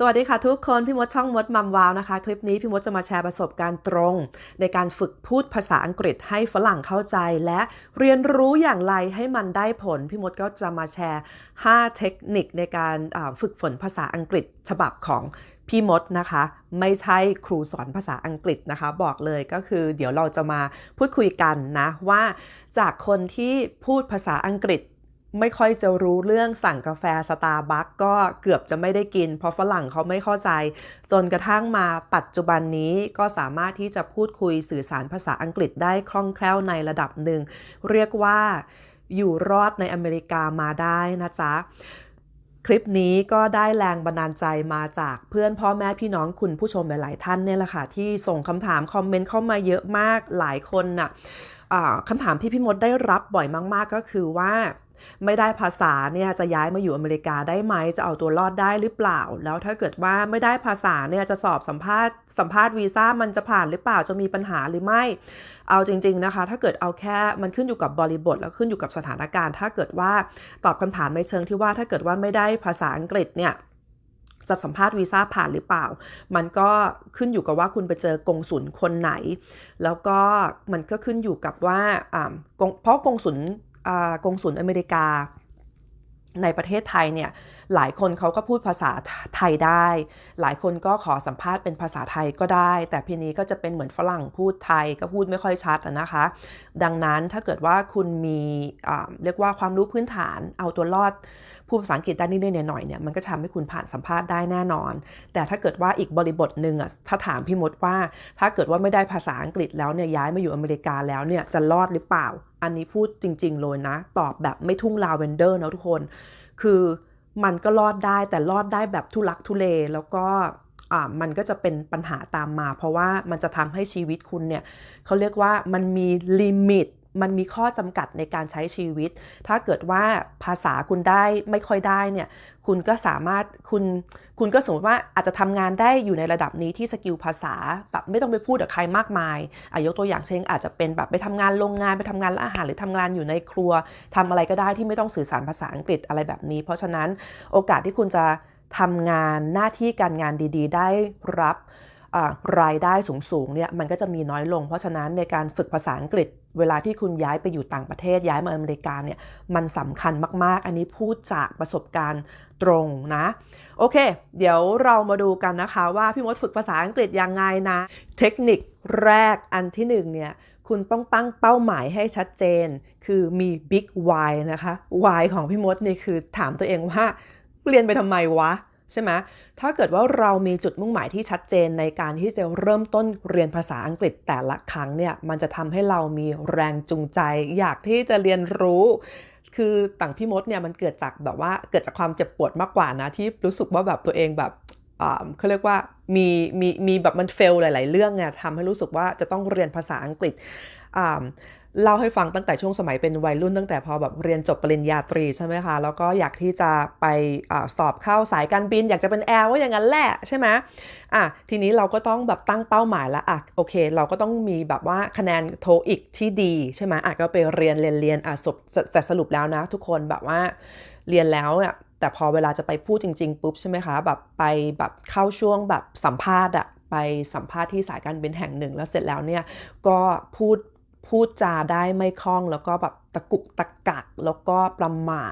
สวัสดีค่ะทุกคน พี่มดช่องมดมัมวาวนะคะ คลิปนี้พี่มดจะมาแชร์ประสบการณ์ตรง ในการฝึกพูดภาษาอังกฤษให้ฝรั่งเข้าใจ และเรียนรู้อย่างไรให้มันได้ผล พี่มดก็จะมาแชร์ 5 เทคนิคในการฝึกฝนภาษาอังกฤษฉบับของพี่มดนะคะ ไม่ใช่ครูสอนภาษาอังกฤษนะคะ บอกเลยก็คือ เดี๋ยวเราจะมาพูดคุยกันนะว่าจากคนที่พูดภาษาอังกฤษ ไม่ค่อยจะรู้เรื่องสั่งกาแฟสตาร์บัคก็เกือบจะไม่ได้กิน เพราะฝรั่งเขาไม่เข้าใจ จนกระทั่งมาปัจจุบันนี้ก็สามารถที่จะพูดคุยสื่อสารภาษาอังกฤษได้คล่องแคล่วในระดับหนึ่ง เรียกว่าอยู่รอดในอเมริกามาได้นะจ๊ะ คลิปนี้ก็ได้แรงบันดาลใจมาจากเพื่อนพ่อแม่พี่น้องคุณผู้ชมหลาย ๆ ท่านเนี่ยแหละค่ะที่ส่งคำถามคอมเมนต์เข้ามาเยอะมากหลายคนน่ะอ่าคำถามที่พี่มดได้รับบ่อยมาก ๆ ก็คือว่า ไม่ได้ภาษาเนี่ยจะย้ายมาอยู่อเมริกาได้ไหมจะเอาตัวรอดได้หรือเปล่า แล้วถ้าเกิดว่าไม่ได้ภาษาเนี่ยจะสอบสัมภาษณ์สัมภาษณ์วีซ่ามันจะผ่านหรือเปล่าจะมีปัญหาหรือไม่ เอาจริง ๆนะคะ ถ้าเกิดเอาแค่มันขึ้นอยู่กับบริบท แล้วขึ้นอยู่กับสถานการณ์ ถ้าเกิดว่าตอบคำถามในเชิงที่ว่าถ้าเกิดว่าไม่ได้ภาษาอังกฤษเนี่ยจะสัมภาษณ์วีซ่าผ่านหรือเปล่า มันก็ขึ้นอยู่กับว่าคุณไปเจอกงสุลคนไหน แล้วก็มันก็ขึ้นอยู่กับว่าอ่ากงเพราะกงสุล กงสุลอเมริกา ในประเทศไทยเนี่ยหลายคนเขาก็พูดภาษาไทยได้ หลายคนก็ขอสัมภาษณ์เป็นภาษาไทยก็ได้ แต่พีนี้ก็จะเป็นเหมือนฝรั่งพูดไทยก็พูดไม่ค่อยชัดนะคะ ดังนั้นถ้าเกิดว่าคุณมีเรียกว่าความรู้พื้นฐานเอาตัวรอด พูดภาษาอังกฤษได้นิดๆหน่อยเนี่ยมันก็ทำให้คุณผ่านสัมภาษณ์ได้แน่นอน แต่ถ้าเกิดว่าอีกบริบทหนึ่งอะถ้าถามพี่มดว่า ถ้าเกิดว่าไม่ได้ภาษาอังกฤษแล้วเนี่ยย้ายมาอยู่อเมริกาแล้วเนี่ยจะรอดหรือเปล่า อันนี้พูดจริง ๆ เลยนะ ตอบแบบไม่ทุ่งลาเวนเดอร์นะทุกคน คือมันก็รอดได้แต่รอดได้แบบทุลักทุเลแล้วก็อ่ามันก็จะเป็นปัญหาตามมา เพราะว่ามันจะทำให้ชีวิตคุณเนี่ยเขาเรียกว่ามันมีลิมิต มันมีข้อจำกัดในการใช้ชีวิต ถ้าเกิดว่าภาษาคุณได้ไม่ค่อยได้เนี่ยคุณก็สามารถคุณคุณก็สมมติว่าอาจจะทำงานได้อยู่ในระดับนี้ที่สกิลภาษาแบบไม่ต้องไปพูดกับใครมากมายอายกตัวอย่างเช่นอาจจะเป็นแบบไปทำงานโรงงานไปทำงานร้านอาหารหรือทำงานอยู่ในครัวทำอะไรก็ได้ที่ไม่ต้องสื่อสารภาษาอังกฤษอะไรแบบนี้ เพราะฉะนั้นโอกาสที่คุณจะทำงานหน้าที่การงานดี ๆ ได้รับรายได้สูงๆเนี่ยมันก็จะมีน้อยลง เพราะฉะนั้นในการฝึกภาษาอังกฤษ เวลาที่คุณย้ายไปอยู่ต่างประเทศย้ายมาอเมริกาเนี่ยมันสำคัญมาก ๆ อันนี้พูดจากประสบการณ์ตรงนะ โอเค เดี๋ยวเรามาดูกันนะคะว่าพี่มดฝึกภาษาอังกฤษยังไงนะ เทคนิคแรกอันที่หนึ่งเนี่ยคุณต้องตั้งเป้าหมายให้ชัดเจน คือมี big why นะคะ why ของพี่มดนี่คือถามตัวเองว่าเรียนไปทำไมวะ ใช่ไหมถ้าเกิดว่าเรามีจุดมุ่งหมายที่ชัดเจนในการที่จะเริ่มต้นเรียนภาษาอังกฤษแต่ละครั้งเนี่ย มันจะทำให้เรามีแรงจูงใจ อยากที่จะเรียนรู้ คือต่างพี่มดเนี่ยมันเกิดจากแบบว่าเกิดจากความเจ็บปวดมากกว่านะที่รู้สึกว่าแบบตัวเองแบบเขาเรียกว่ามีมีมีแบบมันเฟลหลาย ๆ เรื่องไงทำให้รู้สึกว่าจะต้องเรียนภาษาอังกฤษอ่า เล่าให้ฟังตั้งแต่ช่วงสมัยเป็นวัยรุ่นตั้งแต่พอแบบเรียนจบปริญญาตรีใช่ไหมคะ แล้วก็อยากที่จะไปอสอบเข้าสายการบิน อยากจะเป็นแอร์ว่าอย่างนั้นแหละใช่ไหมอะทีนี้เราก็ต้องแบบตั้งเป้าหมายล้วอะโอเค เราก็ต้องมีแบบว่าคะแนนโทอีกที่ดีใช่ไหมอะก็ไปเรียนเรียนเรียนอะสรุปแต่สรุปแล้วนะ ทุกคนแบบว่าเรียนแล้วเนี่ยแต่พอเวลาจะไปพูดจริง ๆ ปุ๊บใช่ไหมคะแบบไปแบบเข้าช่วงแบบสัมภาษณ์อะไปสัมภาษณ์ที่สายการบินแห่งหนึ่งแล้วเสร็จแล้วเนี่ยก็พูด พูดจาได้ไม่คล่อง แล้วก็แบบตะกุกตะกัก แล้วก็ประหม่า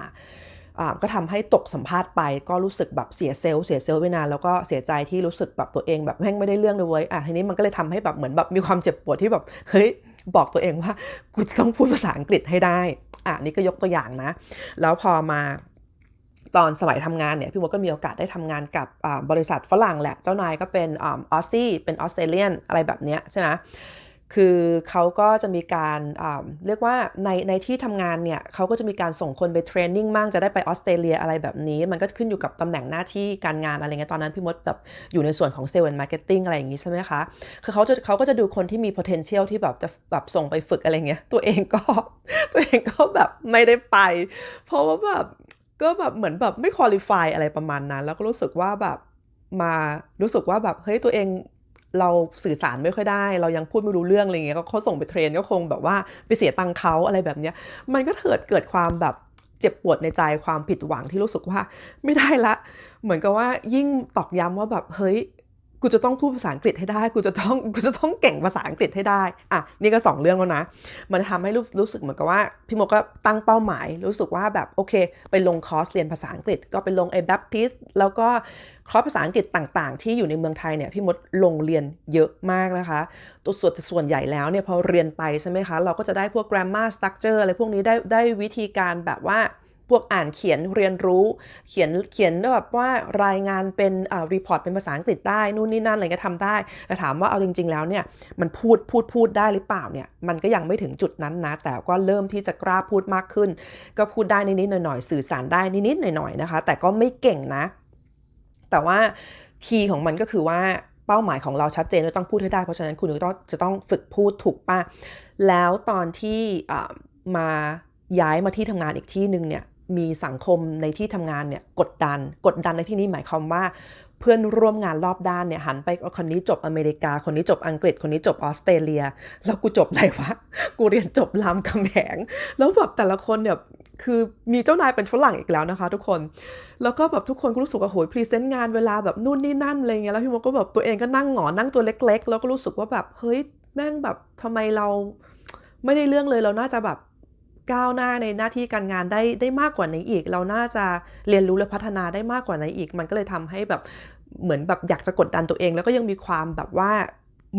อ่าก็ทำให้ตกสัมภาษณ์ไปก็รู้สึกแบบเสียเซลล์เสียเซลล์ไปนานแล้วก็เสียใจที่รู้สึกแบบตัวเองแบบแม่งไม่ได้เรื่องเลยเว้ยอะทีนี้มันก็เลยทำให้แบบเหมือนแบบมีความเจ็บปวดที่แบบเฮ้ยบอกตัวเองว่ากูจะต้องพูดภาษาอังกฤษให้ได้อะนี่ก็ยกตัวอย่างนะ แล้วพอมาตอนสมัยทำงานเนี่ยพี่มดก็มีโอกาสได้ทำงานกับบริษัทฝรั่งแหละ เจ้านายก็เป็นออสซี่เป็นออสเตรเลียนอะไรแบบเนี้ยใช่ไหม คือเขาก็จะมีการเรียกว่าในในที่ทำงานเนี่ยเขาก็จะมีการส่งคนไปเทรนนิ่งมั่งจะได้ไปออสเตรเลียอะไรแบบนี้ มันก็ขึ้นอยู่กับตำแหน่งหน้าที่การงานอะไรเงี้ยตอนนั้นพี่มดแบบอยู่ในส่วนของเซลล์แอนด์มาร์เก็ตติ้งอะไรอย่างงี้ใช่ไหมคะ คือเขาจะเขาก็จะดูคนที่มี potential ที่แบบจะแบบส่งไปฝึกอะไรเงี้ยตัวเองก็ตัวเองก็แบบไม่ได้ไป เพราะว่าแบบก็แบบเหมือนแบบไม่คุริฟายอะไรประมาณนั้น แล้วก็รู้สึกว่าแบบมารู้สึกว่าแบบเฮ้ยตัวเอง เราสื่อสารไม่ค่อยได้ เรายังพูดไม่รู้เรื่องอะไรเงี้ยเขาส่งไปเทรนก็คงแบบว่าไปเสียตังค์เขาอะไรแบบเนี้ยมันก็เกิดเกิดความแบบเจ็บปวดในใจความผิดหวังที่รู้สึกว่าไม่ได้ละ เหมือนกับว่ายิ่งตอกย้ำว่าแบบเฮ้ย กูจะต้องพูดภาษาอังกฤษให้ได้ กูจะต้องกูจะต้องเก่งภาษาอังกฤษให้ได้ อะ นี่ก็สองเรื่องแล้วนะ มันทำให้รู้รู้สึกเหมือนกับว่า พี่โมก็ตั้งเป้าหมาย รู้สึกว่าแบบโอเค ไปลงคอร์สเรียนภาษาอังกฤษ ก็ไปลงไอ้ Baptist แล้วก็คอร์สภาษาอังกฤษต่าง ๆ ที่อยู่ในเมืองไทยเนี่ยพี่มดลงเรียนเยอะมากนะคะ ตัวส่วนส่วนใหญ่แล้วเนี่ยพอเรียนไปใช่ไหมคะ เราก็จะได้พวก grammar structure อะไรพวกนี้ได้ได้วิธีการแบบว่า พวกอ่านเขียนเรียนรู้ เขียนเขียนแบบว่ารายงานเป็นอ่ารีพอร์ตเป็นภาษาอังกฤษได้นู่นนี่นั่นอะไรก็ทำได้ แต่ถามว่าเอาจริง ๆ แล้วเนี่ยมันพูดพูดพูดได้หรือเปล่าเนี่ยมันก็ยังไม่ถึงจุดนั้นนะ แต่ก็เริ่มที่จะกล้าพูดมากขึ้น ก็พูดได้นิดๆหน่อยๆสื่อสารได้นิดๆหน่อยๆนะคะ แต่ก็ไม่เก่งนะ แต่ว่าคีย์ของมันก็คือว่าเป้าหมายของเราชัดเจนว่าต้องพูดให้ได้ เพราะฉะนั้นคุณก็ต้องจะต้องฝึกพูดถูกป่ะ แล้วตอนที่มาย้ายมาที่ทำงานอีกที่หนึ่งเนี่ย มีสังคมในที่ทำงานเนี่ยกดดัน กดดันในที่นี้หมายความว่า เพื่อนร่วมงานรอบด้านเนี่ยหันไปคนนี้จบอเมริกา คนนี้จบอังกฤษ คนนี้จบออสเตรเลีย แล้วกูจบอะไรวะ กูเรียนจบรามคำแหง แล้วแบบแต่ละคนเนี่ยคือมีเจ้านายเป็นฝรั่งอีกแล้วนะคะทุกคน แล้วก็แบบทุกคนก็รู้สึกว่าโหยพรีเซนต์งานเวลาแบบนู่นนี่นั่นอะไรเงี้ยแล้วพี่โมก็แบบตัวเองก็นั่งหงอนั่งตัวเล็ก ๆ แล้วก็รู้สึกว่าแบบเฮ้ยแม่งแบบทำไมเราไม่ได้เรื่องเลยเราน่าจะแบบ ก้าวหน้าในหน้าที่การงานได้ได้มากกว่านี้อีก เราน่าจะเรียนรู้และพัฒนาได้มากกว่านี้อีก มันก็เลยทำให้แบบเหมือนแบบอยากจะกดดันตัวเอง แล้วก็ยังมีความแบบว่า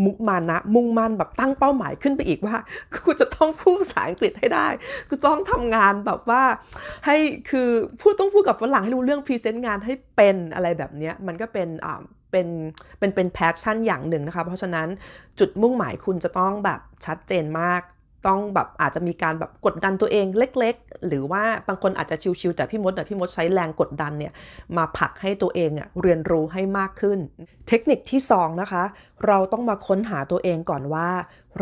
มุมานะ มุ่งมั่นแบบตั้งเป้าหมายขึ้นไปอีกว่ากูจะต้องพูดภาษาอังกฤษให้ได้กูต้องทำงานแบบว่า ให้คือพูดต้องพูดกับฝรั่งให้รู้เรื่องพรีเซนต์งานให้เป็นอะไรแบบเนี้ยมันก็เป็นอ่าเป็นเป็นเป็นแพชชั่นอย่างหนึ่งนะคะ เพราะฉะนั้นจุดมุ่งหมายคุณจะต้องแบบชัดเจนมาก ต้องแบบอาจจะมีการแบบกดดันตัวเองเล็ก ๆ หรือว่าบางคนอาจจะชิวๆแต่พี่มดแต่พี่มดใช้แรงกดดันเนี่ยมาผลักให้ตัวเองอะเรียนรู้ให้มากขึ้น เทคนิคที่ 2 นะคะ เราต้องมาค้นหาตัวเองก่อนว่า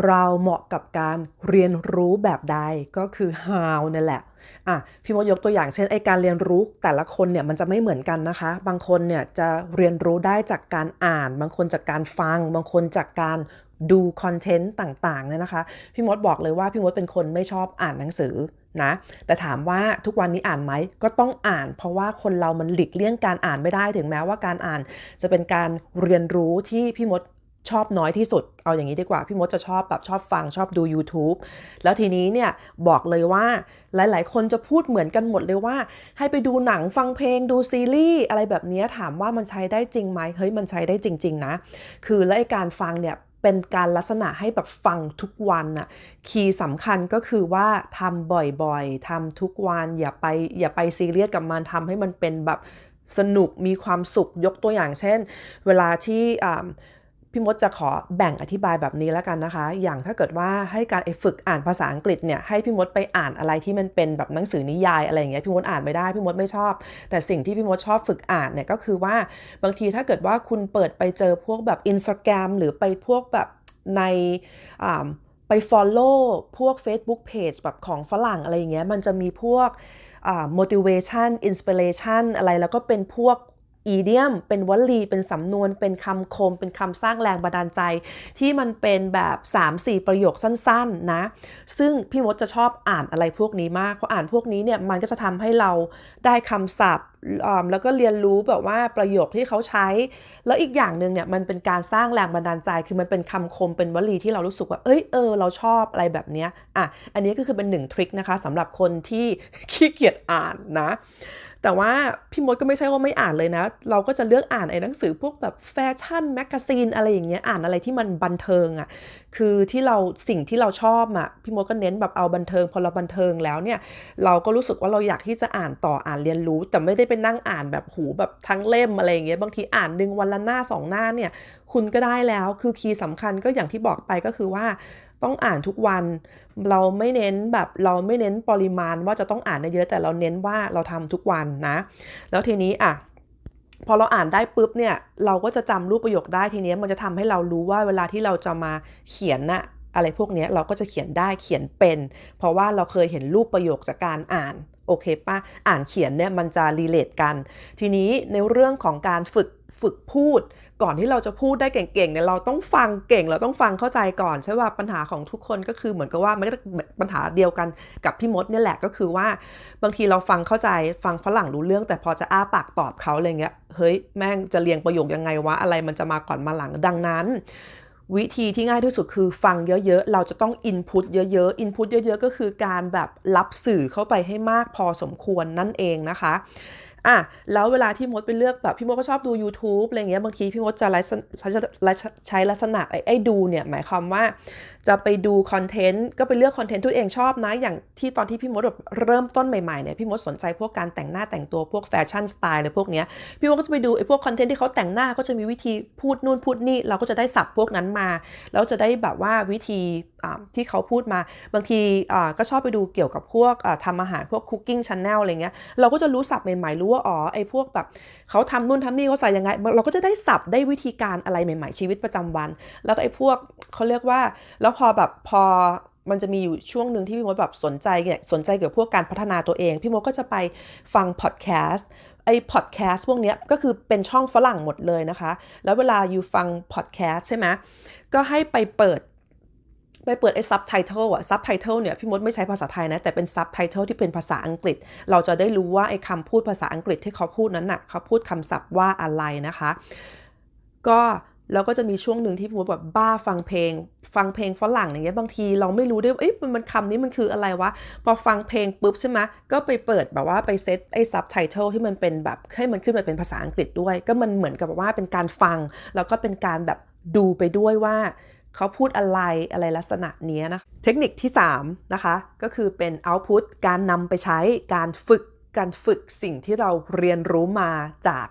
เราเหมาะกับการเรียนรู้แบบใดก็คือ how นั่นแหละอะพี่มดยกตัวอย่างเช่นไอการเรียนรู้แต่ละคนเนี่ยมันจะไม่เหมือนกันนะคะ บางคนเนี่ยจะเรียนรู้ได้จากการอ่าน บางคนจากการฟัง บางคนจากการ ดูคอนเทนต์ต่างๆเนี่ยนะคะ พี่มดบอกเลยว่าพี่มดเป็นคนไม่ชอบอ่านหนังสือนะแต่ถามว่าทุกวันนี้อ่านไหมก็ต้องอ่าน เพราะว่าคนเรามันหลีกเลี่ยงการอ่านไม่ได้ถึงแม้ว่าการอ่าน จะเป็นการเรียนรู้ที่พี่มดชอบน้อยที่สุด เอาอย่างนี้ดีกว่า พี่มดจะชอบแบบชอบฟังชอบดู YouTube แล้วทีนี้เนี่ยบอกเลยว่าหลาย ๆ คนจะพูดเหมือนกันหมดเลยว่า ให้ไปดูหนังฟังเพลงดูซีรีส์อะไรแบบนี้ถามว่ามันใช้ได้จริงไหมเฮ้ยมันใช้ได้จริง ๆ นะ คือและการฟังเนี่ย เป็นการลักษณะให้แบบฟังทุกวันน่ะคีย์สำคัญก็คือว่าทำบ่อยๆทำทุกวันอย่าไปอย่าไปซีเรียสกับมันทำให้มันเป็นแบบสนุกมีความสุขยกตัวอย่างเช่น เวลาที่ พี่มดจะขอแบ่งอธิบายแบบนี้แล้วกันนะคะ อย่างถ้าเกิดว่าให้การฝึกอ่านภาษาอังกฤษเนี่ยให้พี่มดไปอ่านอะไรที่มันเป็นแบบหนังสือนิยายอะไรอย่างเงี้ยพี่มดอ่านไม่ได้พี่มดไม่ชอบ แต่สิ่งที่พี่มดชอบฝึกอ่านเนี่ยก็คือว่าบางทีถ้าเกิดว่าคุณเปิดไปเจอพวกแบบ Instagram หรือไปพวกแบบในไป follow พวก Facebook Page แบบของฝรั่งอะไรอย่างเงี้ยมันจะมีพวก motivation inspiration อะไรแล้วก็เป็นพวก อีเดียม เป็นวลี เป็นสำนวน เป็นคำคม เป็นคำสร้างแรงบันดาลใจ ที่มันเป็นแบบ 3-4 ประโยคสั้นๆนะ ซึ่งพี่มดจะชอบอ่านอะไรพวกนี้มาก เพราะอ่านพวกนี้เนี่ยมันก็จะทำให้เราได้คำศัพท์แล้วก็เรียนรู้แบบว่าประโยคที่เขาใช้ แล้วอีกอย่างหนึ่งเนี่ยมันเป็นการสร้างแรงบันดาลใจ คือมันเป็นคำคมเป็นวลีที่เรารู้สึกว่า เอ้ยเออเราชอบอะไรแบบนี้อะอันนี้ก็คือเป็นหนึ่งทริคนะคะสำหรับคนที่ขี้เกียจอ่านนะ แต่ว่าพี่มดก็ไม่ใช่ว่าไม่อ่านเลยนะ เราก็จะเลือกอ่านไอ้หนังสือพวกแบบแฟชั่นแมกกาซีนอะไรอย่างเงี้ยอ่านอะไรที่มันบันเทิงอะ่ะคือที่เราสิ่งที่เราชอบอะ่ะพี่มดก็เน้นแบบเอาบันเทิงพอเราบันเทิงแล้วเนี่ยเราก็รู้สึกว่าเราอยากที่จะอ่านต่ออ่านเรียนรู้ แต่ไม่ได้ไปนั่งอ่านแบบหูแบบทั้งเล่มอะไรอย่างเงี้ยบางทีอ่านดึงวันละหน้าสองหน้าเนี่ยคุณก็ได้แล้วคือคีย์สำคัญก็อย่างที่บอกไปก็คือว่า ต้องอ่านทุกวัน เราไม่เน้นแบบเราไม่เน้นปริมาณว่าจะต้องอ่านเยอะแต่เราเน้นว่าเราทำทุกวันนะ แล้วทีนี้อะพอเราอ่านได้ปุ๊บเนี่ยเราก็จะจำรูปประโยคได้ทีนี้มันจะทำให้เรารู้ว่าเวลาที่เราจะมาเขียนน่ะอะไรพวกนี้เราก็จะเขียนได้เขียนเป็น เพราะว่าเราเคยเห็นรูปประโยคจากการอ่านโอเคปะอ่านเขียนเนี่ยมันจะรีเลทกัน ทีนี้ในเรื่องของการฝึกฝึกพูด ก่อนที่เราจะพูดได้เก่งๆเนี่ยเราต้องฟังเก่งเราต้องฟังเข้าใจก่อนใช่ป่ะปัญหาของทุกคนก็คือเหมือนกับว่ามันก็ปัญหาเดียวกันกับพี่มดเนี่ยแหละก็คือว่า บางทีเราฟังเข้าใจฟังฝรั่งรู้เรื่อง แต่พอจะอ้าปากตอบเขาอะไรเงี้ยเฮ้ยแม่งจะเรียงประโยคยังไงวะอะไรมันจะมาก่อนมาหลังดังนั้นวิธีที่ง่ายที่สุดคือฟังเยอะๆ เราจะต้องอินพุตเยอะๆ อินพุตเยอะๆ ก็คือการแบบรับสื่อเข้าไปให้มากพอสมควรนั่นเองนะคะ อะแล้วเวลาที่มดไปเลือกแบบพี่มดก็ชอบดู YouTube อะไรเงี้ยบางทีพี่มดจะไลฟ์ใช้ลักษณะไอ้ดูเนี่ยหมายความว่า จะไปดูคอนเทนต์ก็ไปเลือกคอนเทนต์ที่ตัวเองชอบนะ อย่างที่ตอนที่พี่มดแบบเริ่มต้นใหม่ๆเนี่ยพี่มดสนใจพวกการแต่งหน้าแต่งตัวพวกแฟชั่นสไตล์อะไรพวกเนี้ยพี่มดก็จะไปดูไอ้พวกคอนเทนต์ที่เขาแต่งหน้าก็จะมีวิธีพูดนู่นพูดนี่เราก็จะได้สับพวกนั้นมา แล้วจะได้แบบว่าวิธีที่เขาพูดมา บางทีก็ชอบไปดูเกี่ยวกับพวกทำอาหารพวกคุกกิ้งช n แนลอะไรเงี้ยเราก็จะรู้สับใหม่ๆรู้ว่าอ๋อไอ้พวกแบบเขาทำนู่นทำนี่เขาใส่ยังไง เราก็จะได้สับได้วิธีการอะไรใหม่ ๆ ชีวิตประจำวัน แล้วก็ไอ้พวกเขาเรียกว่าแล้วพอแบบพอมันจะมีอยู่ช่วงหนึ่งที่พี่มดแบบสนใจเนี่ยสนใจเกี่ยวกับพวกการพัฒนาตัวเอง พี่มดก็จะไปฟังพอดแคสต์ไอ้พอดแคสต์พวกนี้ก็คือเป็นช่องฝรั่งหมดเลยนะคะ แล้วเวลาอยู่ฟังพอดแคสต์ใช่ไหมก็ให้ไปเปิดไปเปิดไอ้ซับไตเติลอะซับไตเติลเนี่ยพี่มดไม่ใช้ภาษาไทยนะ แต่เป็นซับไตเติลที่เป็นภาษาอังกฤษ เราจะได้รู้ว่าไอ้คำพูดภาษาอังกฤษที่เขาพูดนั้นน่ะเขาพูดคำศัพท์ว่าอะไรนะคะ ก็ แล้วก็จะมีช่วงหนึ่งที่พูดแบบบ้าฟังเพลง ฟังเพลงฝรั่งอย่างเงี้ยบางทีเราไม่รู้ด้วยเอ๊ะมันคำนี้มันคืออะไรวะ พอฟังเพลงปุ๊บใช่ไหมก็ไปเปิดแบบว่าไปเซตไอ้ซับไตเติลที่มันเป็นแบบให้มันขึ้นมาเป็นภาษาอังกฤษด้วย ก็มันเหมือนกับว่าเป็นการฟัง แล้วก็เป็นการแบบดูไปด้วยว่า เขาพูดอะไรอะไรลักษณะนี้นะเทคนิคที่ 3 นะคะ ก็คือเป็น output การนำไปใช้การฝึกการฝึกสิ่งที่เราเรียนรู้มาจาก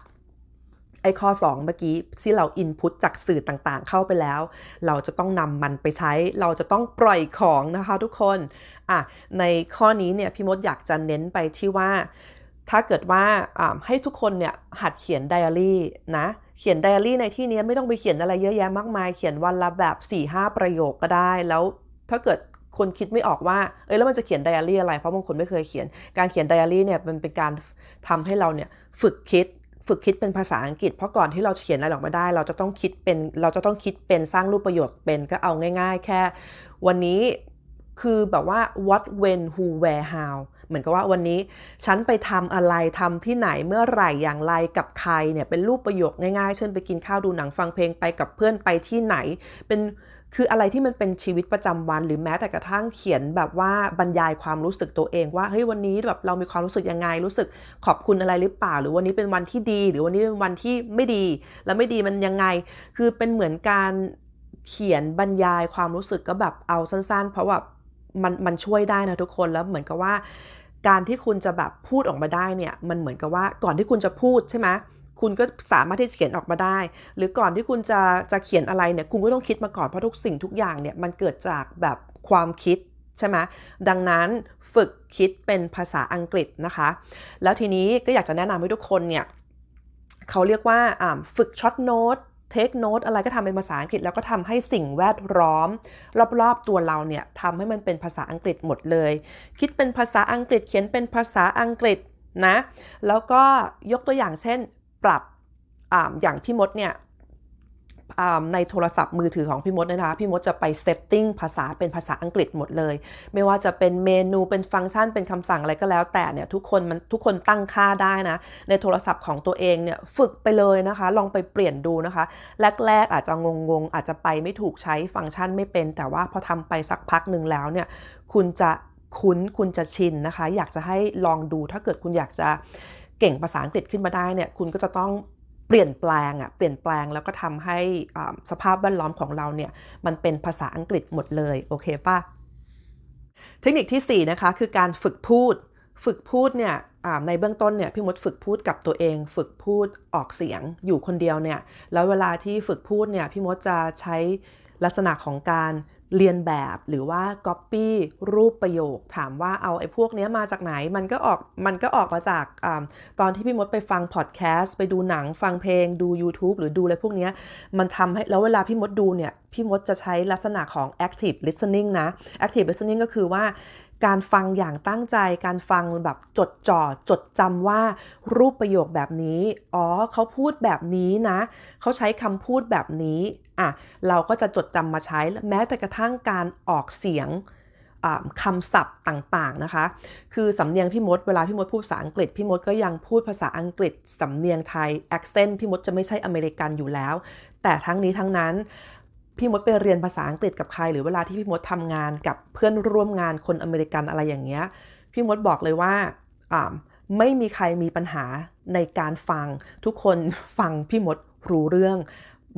ไอ้ข้อ 2 เมื่อกี้ที่เราอินพุตจากสื่อต่างๆ เข้าไปแล้ว เราจะต้องนำมันไปใช้ เราจะต้องปล่อยของนะคะทุกคนอะในข้อนี้เนี่ยพี่มดอยากจะเน้นไปที่ว่า ถ้าเกิดว่าให้ทุกคนเนี่ยหัดเขียนไดอารี่นะเขียนไดอารี่ในที่นี้ไม่ต้องไปเขียนอะไรเยอะแยะมากมาย เขียนวันละแบบ4-5 ประโยคก็ได้ แล้วถ้าเกิดคนคิดไม่ออกว่าเอ้ยแล้วมันจะเขียนไดอารี่อะไร เพราะบางคนไม่เคยเขียน การเขียนไดอารี่เนี่ยมันเป็นการทำให้เราเนี่ยฝึกคิด ฝึกคิดเป็นภาษาอังกฤษ เพราะก่อนที่เราเขียนอะไรออกมาได้ เราจะต้องคิดเป็นเราจะต้องคิดเป็นสร้างรูปประโยคเป็นก็เอาง่าย ๆ แค่ วันนี้คือแบบว่า what when who where how เหมือนกับว่าวันนี้ฉันไปทำอะไรทำที่ไหนเมื่อไหร่อย่างไรกับใครเนี่ยเป็นรูปประโยคง่ายๆ เช่นไปกินข้าวดูหนังฟังเพลงไปกับเพื่อนไปที่ไหนเป็น คืออะไรที่มันเป็นชีวิตประจำวัน หรือแม้แต่กระทั่งเขียนแบบว่าบรรยายความรู้สึกตัวเองว่าเฮ้ยวันนี้แบบเรามีความรู้สึกยังไง รู้สึกขอบคุณอะไรหรือเปล่า หรือวันนี้เป็นวันที่ดี หรือวันนี้เป็นวันที่ไม่ดี แล้วไม่ดีมันยังไง คือเป็นเหมือนการเขียนบรรยายความรู้สึกก็แบบเอาสั้น ๆ เพราะว่ามันมันช่วยได้นะทุกคนแล้วเหมือนกับว่า การที่คุณจะแบบพูดออกมาได้เนี่ยมันเหมือนกับว่าก่อนที่คุณจะพูดใช่ไหม คุณก็สามารถที่จะเขียนออกมาได้ หรือก่อนที่คุณจะจะเขียนอะไรเนี่ยคุณก็ต้องคิดมาก่อนเพราะทุกสิ่งทุกอย่างเนี่ยมันเกิดจากแบบความคิดใช่ไหมดังนั้นฝึกคิดเป็นภาษาอังกฤษนะคะ แล้วทีนี้ก็อยากจะแนะนำให้ทุกคนเนี่ยเขาเรียกว่าฝึกช็อตโน้ตเทคโน้ตอะไรก็ทำเป็นภาษาอังกฤษแล้วก็ทำให้สิ่งแวดล้อม รอบๆตัวเราเนี่ยทำให้มันเป็นภาษาอังกฤษหมดเลย คิดเป็นภาษาอังกฤษเขียนเป็นภาษาอังกฤษนะ แล้วก็ยกตัวอย่างเช่น ปรับออย่างพี่มดเนี่ยในโทรศัพท์มือถือของพี่มดนะคะพี่มดจะไปเซตติ้งภาษาเป็นภาษาอังกฤษหมดเลย ไม่ว่าจะเป็นเมนูเป็นฟังก์ชันเป็นคำสั่งอะไรก็แล้ว แต่เนี่ยทุกคนมันทุกคนตั้งค่าได้นะ ในโทรศัพท์ของตัวเองเนี่ยฝึกไปเลยนะคะ ลองไปเปลี่ยนดูนะคะ แรกๆอาจจะงงๆ อาจจะไปไม่ถูกใช้ฟังก์ชันไม่เป็น แต่ว่าพอทำไปสักพักหนึ่งแล้วเนี่ยคุณจะคุ้นคุณจะชินนะคะ อยากจะให้ลองดูถ้าเกิดคุณอยากจะ เก่งภาษาอังกฤษขึ้นมาได้เนี่ยคุณก็จะต้องเปลี่ยนแปลงอะเปลี่ยนแปลงแล้วก็ทำให้สภาพแวดล้อมของเราเนี่ยมันเป็นภาษาอังกฤษหมดเลยโอเคป่ะเทคนิคที่4นะคะคือการฝึกพูด ฝึกพูดเนี่ยในเบื้องต้นเนี่ยพี่มดฝึกพูดกับตัวเอง ฝึกพูดออกเสียงอยู่คนเดียวเนี่ยแล้วเวลาที่ฝึกพูดเนี่ยพี่มดจะใช้ลักษณะของการ เรียนแบบหรือว่า Copy รูปประโยค ถามว่าเอาไอ้พวกนี้มาจากไหนมันก็ออกมันก็ออกมาจากอตอนที่พี่มดไปฟังพอดแคสต์ไปดูหนังฟังเพลงดู YouTube หรือดูอะไรพวกนี้มันทำให้แล้วเวลาพี่มดดูเนี่ย พี่มดจะใช้ลักษณะของ active listening นะ active listening ก็คือว่า การฟังอย่างตั้งใจ การฟังแบบจดจ่อจดจำว่า รูปประโยคแบบนี้ อ๋อเขาพูดแบบนี้นะ เขาใช้คำพูดแบบนี้อะเราก็จะจดจำมาใช้แม้แต่กระทั่งการออกเสียงคำศัพท์ต่างๆนะคะ คือสำเนียงพี่มดเวลาพี่มดพูดภาษาอังกฤษพี่มดก็ยังพูดภาษาอังกฤษสำเนียงไทย accent พี่มดจะไม่ใช่อเมริกันอยู่แล้ว แต่ทั้งนี้ทั้งนั้น พี่มดไปเรียนภาษาอังกฤษกับใคร หรือเวลาที่พี่มดทำงานกับเพื่อนร่วมงานคนอเมริกันอะไรอย่างเงี้ยพี่มดบอกเลยว่าอ่าไม่มีใครมีปัญหาในการฟัง ทุกคนฟังพี่มดรู้เรื่อง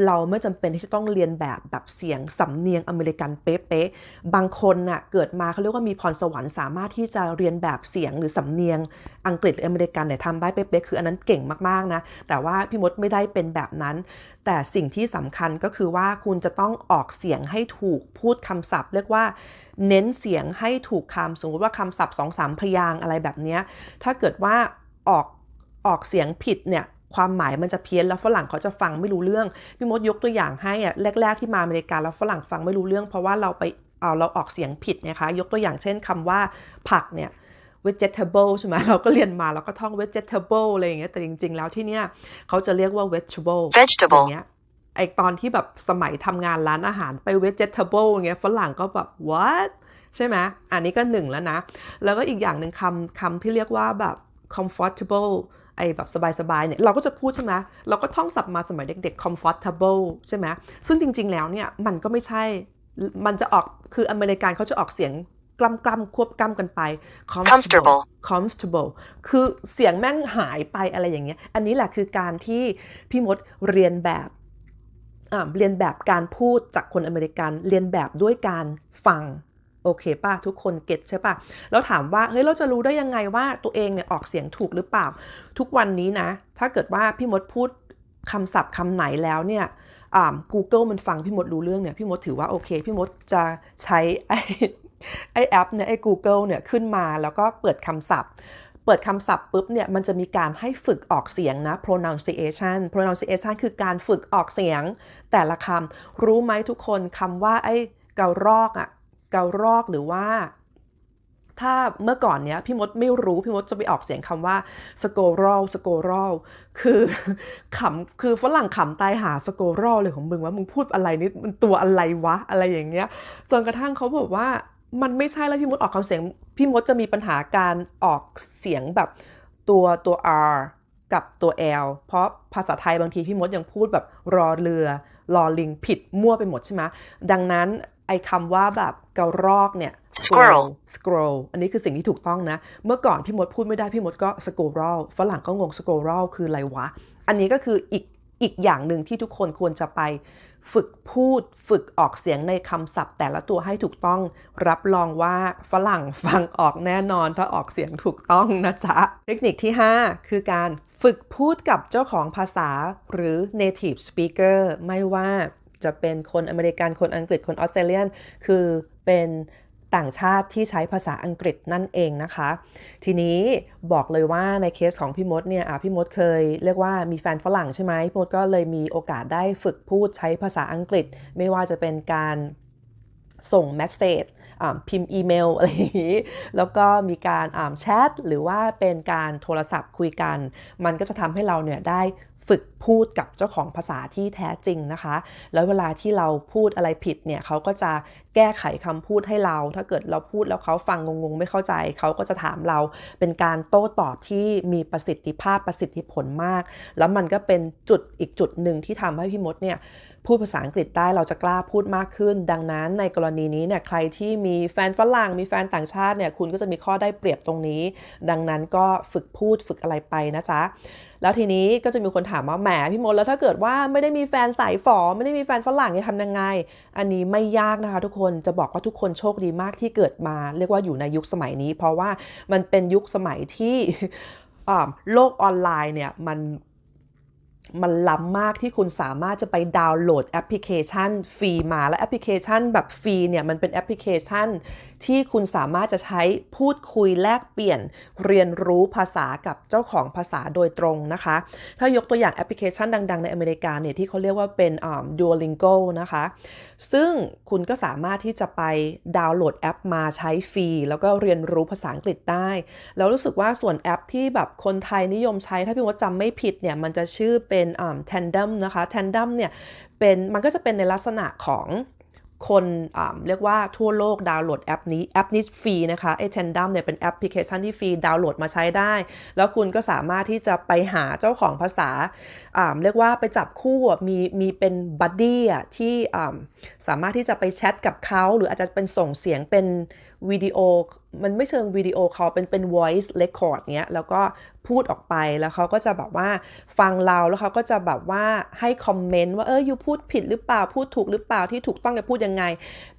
เราไม่จำเป็นที่จะต้องเรียนแบบแบบเสียงสำเนียงอเมริกันเป๊ะๆ บางคนน่ะเกิดมาเขาเรียกว่ามีพรสวรรค์สามารถที่จะเรียนแบบเสียงหรือสำเนียงอังกฤษหรืออเมริกันเนี่ยทำได้เป๊ะๆ คืออันนั้นเก่งมากๆนะ แต่ว่าพี่มดไม่ได้เป็นแบบนั้น แต่สิ่งที่สำคัญก็คือว่าคุณจะต้องออกเสียงให้ถูกพูดคำศัพท์ เรียกว่าเน้นเสียงให้ถูกคำสมมติว่าคำศัพท์สองสามพยางอะไรแบบนี้ถ้าเกิดว่าออกออกเสียงผิดเนี่ย ความหมายมันจะเพี้ยนแล้วฝรั่งเขาจะฟังไม่รู้เรื่องพี่มดยกตัวอย่างให้อะแรก ๆ ที่มาอเมริกาแล้วฝรั่งฟังไม่รู้เรื่อง เพราะว่าเราไปเอาเราออกเสียงผิดนะคะ ยกตัวอย่างเช่นคำว่าผักเนี่ย vegetable ใช่ไหมเราก็เรียนมาเราก็ท่อง vegetable อะไรอย่างเงี้ยแต่จริง ๆ แล้วที่เนี่ยเขาจะเรียกว่า vegetable Vegetable อย่างเงี้ยไอตอนที่แบบสมัยทำงานร้านอาหารไป vegetable อย่างเงี้ยฝรั่งก็แบบ what ใช่ไหมอันนี้ก็หนึ่งแล้วนะ แล้วก็อีกอย่างหนึ่งคำคำที่เรียกว่าแบบ comfortable ไอแบบสบายๆเนี่ยเราก็จะพูดใช่ไหมเราก็ท่องศัพท์มาสมัยเด็กๆ comfortable ใช่ไหมซึ่งจริง ๆ แล้วเนี่ยมันก็ไม่ใช่ มันจะออกคืออเมริกันเขาจะออกเสียงกล้ำกล้ำควบกล้ำกันไป Comfortable comfortable คือเสียงแม่งหายไปอะไรอย่างเงี้ย อันนี้แหละคือการที่พี่มดเรียนแบบอ่าเรียนแบบการพูดจากคนอเมริกัน เรียนแบบด้วยการฟัง โอเคป่ะทุกคนเก็ตใช่ป่ะแล้วถามว่าเฮ้ยเราจะรู้ได้ยังไงว่าตัวเองเนี่ยออกเสียงถูกหรือเปล่า ทุกวันนี้นะ ถ้าเกิดว่าพี่มดพูดคำศัพท์คำไหนแล้วเนี่ยอ่า Google มันฟังพี่มดรู้เรื่องเนี่ย พี่มดถือว่าโอเค พี่มดจะใช้ไอ้ไอแอปเนี่ยไอ้ Google เนี่ยขึ้นมาแล้วก็เปิดคำศัพท์ เปิดคำศัพท์ปุ๊บเนี่ยมันจะมีการให้ฝึกออกเสียงนะ pronunciation pronunciation คือการฝึกออกเสียงแต่ละคำรู้ไหมทุกคนคำว่าไอ้เการอกอะ เการอกหรือว่า ถ้าเมื่อก่อนเนี้ยพี่มดไม่รู้พี่มดจะไปออกเสียงคำว่า squirrel squirrel คือขำคือฝรั่งขำตายหา squirrel เลยของมึงว่ามึงพูดอะไรนี่มันตัวอะไรวะอะไรอย่างเงี้ยจนกระทั่งเขาบอกว่ามันไม่ใช่แล้วพี่มดออกคำเสียง พี่มดจะมีปัญหาการออกเสียงแบบตัวตัว R กับตัว L เพราะภาษาไทยบางทีพี่มดยังพูดแบบรอเรือรอลิงผิดมั่วไปหมดใช่ไหมดังนั้น ไอ้คำว่าแบบเการอกเนี่ย Squirrel scroll อันนี้คือสิ่งที่ถูกต้องนะ เมื่อก่อนพี่มดพูดไม่ได้พี่มดก็ squirrel ฝรั่งก็งง squirrel คืออะไรวะ อันนี้ก็คืออีกอีกอย่างหนึ่งที่ทุกคนควรจะไป ฝึกพูดฝึกออกเสียงในคำศัพท์ แต่ละตัวให้ถูกต้องรับรองว่าฝรั่งฟังออกแน่นอนถ้าออกเสียงถูกต้องนะจ๊ะ เทคนิคที่ 5 คือการฝึกพูดกับเจ้าของภาษาหรือ native speaker ไม่ว่า จะเป็นคนอเมริกันคนอังกฤษคนออสเตรเลียน คือเป็นต่างชาติที่ใช้ภาษาอังกฤษนั่นเองนะคะ ทีนี้บอกเลยว่าในเคสของพี่มดเนี่ยอะพี่มดเคยเรียกว่ามีแฟนฝรั่งใช่ไหมพี่มดก็เลยมีโอกาสได้ฝึกพูดใช้ภาษาอังกฤษ ไม่ว่าจะเป็นการส่งเมสเซจพิมพ์อีเมลอะไรอย่างนี้ แล้วก็มีการแชทหรือว่าเป็นการโทรศัพท์คุยกัน มันก็จะทำให้เราเนี่ยได้ ฝึกพูดกับเจ้าของภาษาที่แท้จริงนะคะ แล้วเวลาที่เราพูดอะไรผิดเนี่ยเขาก็จะแก้ไขคำพูดให้เรา ถ้าเกิดเราพูดแล้วเขาฟังงงๆ ไม่เข้าใจ เขาก็จะถามเราเป็นการโต้ตอบที่มีประสิทธิภาพประสิทธิผลมาก แล้วมันก็เป็นจุดอีกจุดหนึ่งที่ทำให้พี่มดเนี่ยพูดภาษาอังกฤษได้เราจะกล้าพูดมากขึ้น ดังนั้นในกรณีนี้เนี่ยใครที่มีแฟนฝรั่งมีแฟนต่างชาติเนี่ยคุณก็จะมีข้อได้เปรียบตรงนี้ ดังนั้นก็ฝึกพูดฝึกอะไรไปนะจ๊ะ แล้วทีนี้ก็จะมีคนถามว่าแหมพี่มดแล้วถ้าเกิดว่าไม่ได้มีแฟนสายฝอไม่ได้มีแฟนฝรั่งจะทำยังไง อันนี้ไม่ยากนะคะ ทุกคนจะบอกว่าทุกคนโชคดีมากที่เกิดมา เรียกว่าอยู่ในยุคสมัยนี้ เพราะว่ามันเป็นยุคสมัยที่โลกออนไลน์เนี่ยมันมันล้ำมากที่คุณสามารถจะไปดาวน์โหลดแอปพลิเคชันฟรีมาและแอปพลิเคชันแบบฟรีเนี่ยมันเป็นแอปพลิเคชัน ที่คุณสามารถจะใช้พูดคุยแลกเปลี่ยนเรียนรู้ภาษากับเจ้าของภาษาโดยตรงนะคะ ถ้ายกตัวอย่างแอปพลิเคชันดัง ๆ ในอเมริกาเนี่ยที่เขาเรียกว่าเป็น Duolingo นะคะ ซึ่งคุณก็สามารถที่จะไปดาวน์โหลดแอปมาใช้ฟรี แล้วก็เรียนรู้ภาษาอังกฤษได้ แล้วรู้สึกว่าส่วนแอปที่แบบคนไทยนิยมใช้ถ้าพี่ว่าจำไม่ผิดเนี่ยมันจะชื่อเป็น Tandem นะคะ Tandem เนี่ยเป็นมันก็จะเป็นในลักษณะของ คนเรียกว่าทั่วโลกดาวน์โหลดแอปนี้แอปนี้ฟรีนะคะไอเทนดัมเนี่ยเป็นแอปพลิเคชันที่ฟรีดาวน์โหลดมาใช้ได้ แล้วคุณก็สามารถที่จะไปหาเจ้าของภาษาเรียกว่าไปจับคู่มีมีเป็นบัดดี้ที่สามารถที่จะไปแชทกับเขาหรืออาจจะเป็นส่งเสียงเป็น วิดีโอมันไม่เชิงวิดีโอเขาเป็นเป็น voice record เนี้ยแล้วก็พูดออกไปแล้วเขาก็จะแบบว่าฟังเราแล้วเขาก็จะแบบว่าให้คอมเมนต์ว่าเออยูพูดผิดหรือเปล่าพูดถูกหรือเปล่าที่ถูกต้องจะพูดยังไง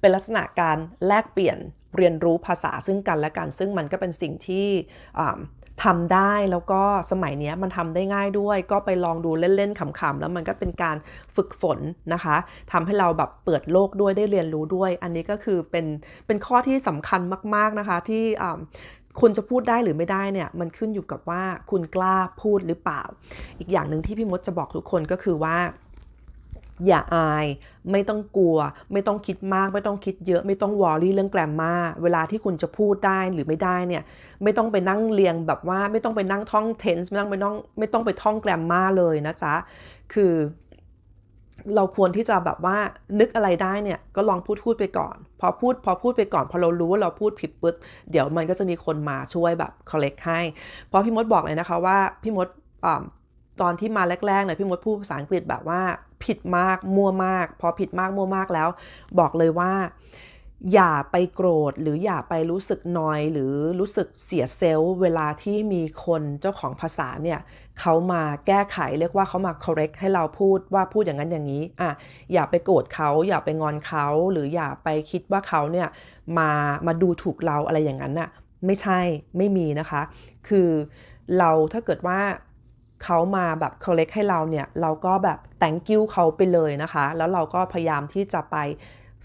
เป็นลักษณะการแลกเปลี่ยนเรียนรู้ภาษาซึ่งกันและกันซึ่งมันก็เป็นสิ่งที่ ทำได้แล้วก็สมัยนี้มันทำได้ง่ายด้วย ก็ไปลองดูเล่นๆขำๆแล้วมันก็เป็นการฝึกฝนนะคะทำให้เราแบบเปิดโลกด้วยได้เรียนรู้ด้วย อันนี้ก็คือเป็นเป็นข้อที่สำคัญมาก ๆนะคะที่คุณจะพูดได้หรือไม่ได้เนี่ยมันขึ้นอยู่กับว่าคุณกล้าพูดหรือเปล่า อีกอย่างหนึ่งที่พี่มดจะบอกทุกคนก็คือว่า อย่าอาย ไม่ต้องกลัว ไม่ต้องคิดมาก ไม่ต้องคิดเยอะ ไม่ต้องวอรี่เรื่องแกรมมาเวลาที่คุณจะพูดได้หรือไม่ได้เนี่ย ไม่ต้องไปนั่งเรียงแบบว่า ไม่ต้องไปนั่งท่องเทนส์ไม่ต้องไปนั่งไม่ต้องไปท่องแกรมมาเลยนะจ๊ะ คือ เราควรที่จะแบบว่านึกอะไรได้เนี่ยก็ลองพูดพูดไปก่อน พอพูดพอพูดไปก่อน พอเรารู้ว่าเราพูดผิดปุ๊บเดี๋ยวมันก็จะมีคนมาช่วยแบบ collect ให้ เพราะพี่มดบอกเลยนะคะว่าพี่มดอตอนที่มาแรกๆเนี่ยพี่มดพูดภาษาอังกฤษแบบว่า ผิดมากมั่วมาก พอผิดมากมั่วมากแล้ว บอกเลยว่า อย่าไปโกรธหรืออย่าไปรู้สึกนอย หรือรู้สึกเสียเซลล์ เวลาที่มีคนเจ้าของภาษาเนี่ยเขามาแก้ไขเรียกว่าเขามา correct ให้เราพูดว่าพูดอย่างนั้นอย่างนี้อะอย่าไปโกรธเขาอย่าไปงอนเขาหรืออย่าไปคิดว่าเขาเนี่ยมามาดูถูกเราอะไรอย่างนั้นน่ะไม่ใช่ไม่มีนะคะ คือเราถ้าเกิดว่า เขามาแบบ collect ให้เราเนี่ย เราก็แบบ thank you เขาไปเลยนะคะ แล้วเราก็พยายามที่จะไป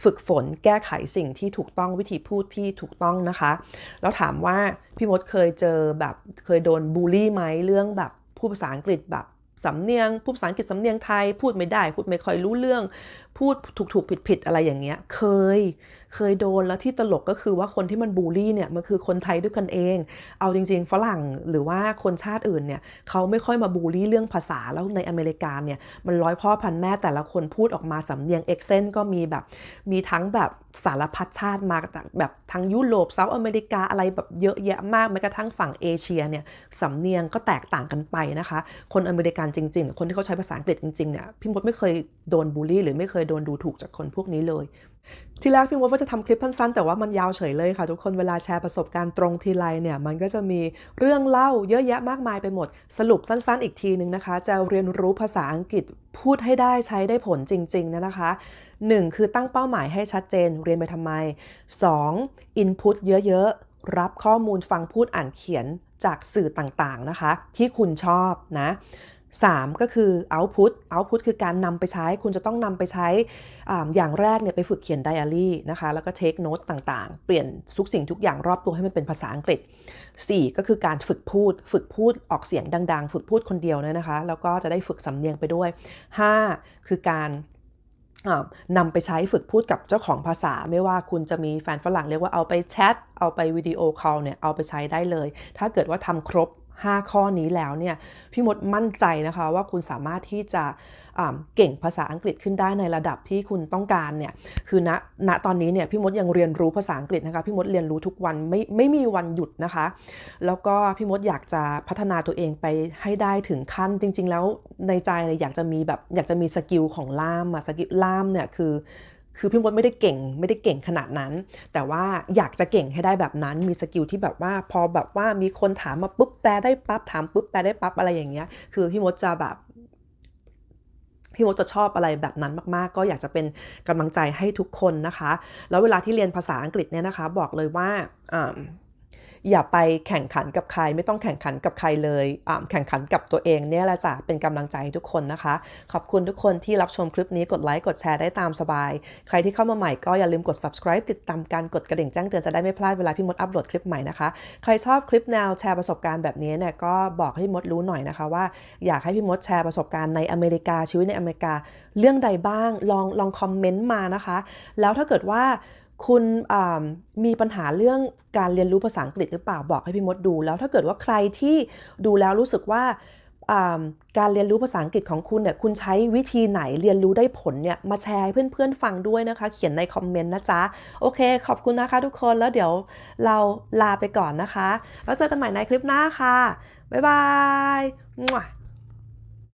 ฝึกฝนแก้ไขสิ่งที่ถูกต้องวิธีพูดพี่ถูกต้องนะคะ แล้วถามว่าพี่มดเคยเจอแบบเคยโดนบูลลี่ไหมเรื่องแบบพูดภาษาอังกฤษแบบสำเนียงพูดภาษาอังกฤษสำเนียงไทย พูดไม่ได้ พูดไม่ค่อยรู้เรื่อง พูดถูกถูกผิดผิดอะไรอย่างเงี้ย เคย เคยโดนแล้วที่ตลกก็คือว่าคนที่มันบูลลี่เนี่ยมันคือคนไทยด้วยกันเอง เอาจริง ๆ ฝรั่งหรือว่าคนชาติอื่นเนี่ยเขาไม่ค่อยมาบูลลี่เรื่องภาษาแล้วในอเมริกาเนี่ยมันร้อยพ่อพันแม่แต่ละคนพูดออกมาสำเนียงเอ็กเซนก็มีแบบมีทั้งแบบสารพัดชาติมาแบบทั้งยุโรปเซาท์อเมริกาอะไรแบบเยอะแยะมากแม้กระทั่งฝั่งเอเชียเนี่ยสำเนียงก็แตกต่างกันไปนะคะ คนอเมริกันจริง ๆ คนที่เขาใช้ภาษาอังกฤษจริงๆเนี่ยพี่มดไม่เคยโดนบูลลี่หรือไม่เคยโดนดูถูกจากคนพวกนี้เลย ทีแรกพี่มดว่าจะทำคลิปสั้นๆแต่ว่ามันยาวเฉยเลยค่ะ ทุกคนเวลาแชร์ประสบการณ์ตรงทีไรเนี่ยมันก็จะมีเรื่องเล่าเยอะแยะมากมายไปหมด สรุปสั้นๆ อีกทีนึงนะคะ จะเรียนรู้ภาษาอังกฤษพูดให้ได้ใช้ได้ผลจริงๆนะคะ 1. คือตั้งเป้าหมายให้ชัดเจนเรียนไปทำไม 2. Input เยอะๆ รับข้อมูลฟังพูดอ่านเขียนจากสื่อต่างๆนะคะ ที่คุณชอบนะ 3 ก็คือ output output คือการนำไปใช้ คุณจะต้องนำไปใช้อย่างแรกเนี่ยไปฝึกเขียนไดอารี่นะคะ แล้วก็ take note ต่างๆ เปลี่ยนทุกสิ่งทุกอย่างรอบตัวให้มันเป็นภาษาอังกฤษ 4 ก็คือการฝึกพูด ฝึกพูดออกเสียงดังๆ ฝึกพูดคนเดียวเนี่ยนะคะ แล้วก็จะได้ฝึกสำเนียงไปด้วย 5 คือการนำไปใช้ฝึกพูดกับเจ้าของภาษา ไม่ว่าคุณจะมีแฟนฝรั่งเรียกว่าเอาไปแชท เอาไปวิดีโอคอลเนี่ย เอาไปใช้ได้เลย ถ้าเกิดว่าทำครบ 5 ข้อนี้แล้วเนี่ยพี่มดมั่นใจนะคะว่าคุณสามารถที่จะเก่งภาษาอังกฤษขึ้นได้ในระดับที่คุณต้องการเนี่ยคือณณตอนนี้เนี่ยพี่มดยังเรียนรู้ภาษาอังกฤษนะคะพี่มดเรียนรู้ทุกวันไม่ไม่มีวันหยุดนะคะ แล้วก็พี่มดอยากจะพัฒนาตัวเองไปให้ได้ถึงขั้นจริง ๆ แล้วในใจเลยอยากจะมีแบบอยากจะมีสกิลของล่ามมาสกิลล่ามเนี่ยคือ คือพี่มดไม่ได้เก่งไม่ได้เก่งขนาดนั้น แต่ว่าอยากจะเก่งให้ได้แบบนั้น มีสกิลที่แบบว่าพอแบบว่ามีคนถามมาปุ๊บแปลได้ปั๊บถามปุ๊บแปลได้ปั๊บอะไรอย่างเงี้ย คือพี่มดจะแบบพี่มดจะชอบอะไรแบบนั้นมากๆ ก็อยากจะเป็นกำลังใจให้ทุกคนนะคะ แล้วเวลาที่เรียนภาษาอังกฤษเนี่ยนะคะ บอกเลยว่า อย่าไปแข่งขันกับใคร ไม่ต้องแข่งขันกับใครเลยแข่งขันกับตัวเองเนี่ยแหละจ้ะเป็นกำลังใจให้ทุกคนนะคะ ขอบคุณทุกคนที่รับชมคลิปนี้กดไลค์กดแชร์ได้ตามสบาย ใครที่เข้ามาใหม่ก็อย่าลืมกด subscribe ติดตามการกดกระดิ่งแจ้งเตือนจะได้ไม่พลาดเวลาพี่มดอัปโหลดคลิปใหม่นะคะใครชอบคลิปแนวแชร์ประสบการณ์แบบนี้เนี่ยก็บอกให้พี่มดรู้หน่อยนะคะว่าอยากให้พี่มดแชร์ประสบการณ์ในอเมริกาชีวิตในอเมริกา เรื่องใดบ้างลองลองคอมเมนต์มานะคะ แล้วถ้าเกิดว่า คุณมีปัญหาเรื่องการเรียนรู้ภาษาอังกฤษหรือเปล่าบอกให้พี่มดดู แล้วถ้าเกิดว่าใครที่ดูแล้วรู้สึกว่าการเรียนรู้ภาษาอังกฤษของคุณเนี่ยคุณใช้วิธีไหนเรียนรู้ได้ผลเนี่ยมาแชร์ให้เพื่อนๆฟังด้วยนะคะ เขียนในคอมเมนต์นะจ๊ะ โอเค ขอบคุณนะคะทุกคนแล้วเดี๋ยวเราลาไปก่อนนะคะ แล้วเจอกันใหม่ในคลิปหน้าค่ะ บ๊ายบาย